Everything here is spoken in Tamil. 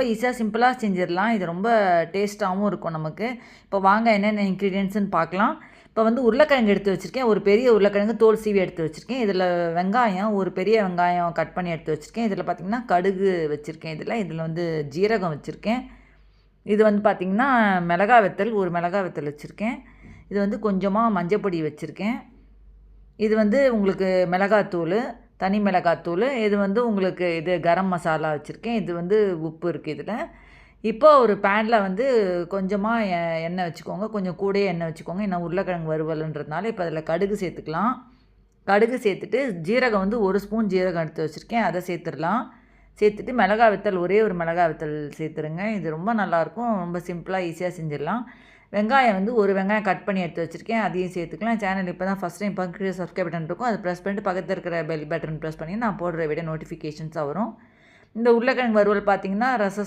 ரொம்ப ஈஸியாக சிம்பிளாக செஞ்சிடலாம். இது ரொம்ப டேஸ்ட்டாகவும் இருக்கும் நமக்கு. இப்போ வாங்க என்னென்ன இன்க்ரீடியன்ட்ஸ்னு பார்க்கலாம். இப்போ வந்து உருளைக்கிழங்கு எடுத்து வச்சுருக்கேன். ஒரு பெரிய உருளைக்கிழங்கு தோல் சீவி எடுத்து வச்சுருக்கேன். இதில் வெங்காயம் ஒரு பெரிய வெங்காயம் கட் பண்ணி எடுத்து வச்சுருக்கேன். இதில் பார்த்திங்கன்னா கடுகு வச்சுருக்கேன். இதில் இதில் வந்து ஜீரகம் வச்சுருக்கேன். இது வந்து பார்த்திங்கன்னா மிளகா வெத்தல் ஒரு மிளகா வெத்தல் வச்சுருக்கேன். இது வந்து கொஞ்சமாக மஞ்சப்பொடி வச்சுருக்கேன். இது வந்து உங்களுக்கு மிளகாத்தூள் தனி மிளகாத்தூள் இது வந்து உங்களுக்கு இது கரம் மசாலா வச்சுருக்கேன். இது வந்து உப்பு இருக்குது இதில். இப்போ ஒரு பேனில் வந்து கொஞ்சமாக எ- எண்ணெய் வச்சுக்கோங்க. கொஞ்சம் கூடயே எண்ணெய் வச்சுக்கோங்க. ஏன்னா உருளைக்கிழங்கு வறுவலுன்றதுனால இப்போ அதில் கடுகு சேர்த்துக்கலாம். கடுகு சேர்த்துட்டு ஜீரகம் வந்து ஒரு ஸ்பூன் ஜீரகம் எடுத்து வச்சுருக்கேன். அதை சேர்த்துடலாம். சேர்த்துட்டு மிளகா வித்தல் ஒரே ஒரு மிளகா வித்தல் சேர்த்துருங்க. இது ரொம்ப நல்லாயிருக்கும் ரொம்ப சிம்பிளாக ஈஸியாக செஞ்சிடலாம். வெங்காயம் வந்து ஒரு வெங்காயம் கட் பண்ணி எடுத்து வச்சுருக்கேன். அதையும் சேர்த்துக்கலாம். சேனல் இப்போ தான் ஃபஸ்ட் டைம் பக்கத்தில் சப்ஸ்கிரைப் பட்டன் இருக்கும். அது ப்ரெஸ் பண்ணிட்டு பக்கத்தில் இருக்கிற பெல் பட்டன் ப்ரெஸ் பண்ணி நான் போடுற வீடியோ நோட்டிஃபிகேஷன்ஸாக வரும். இந்த உருளைக்கிழங்கு வறுவல் பார்த்தீங்கன்னா ரச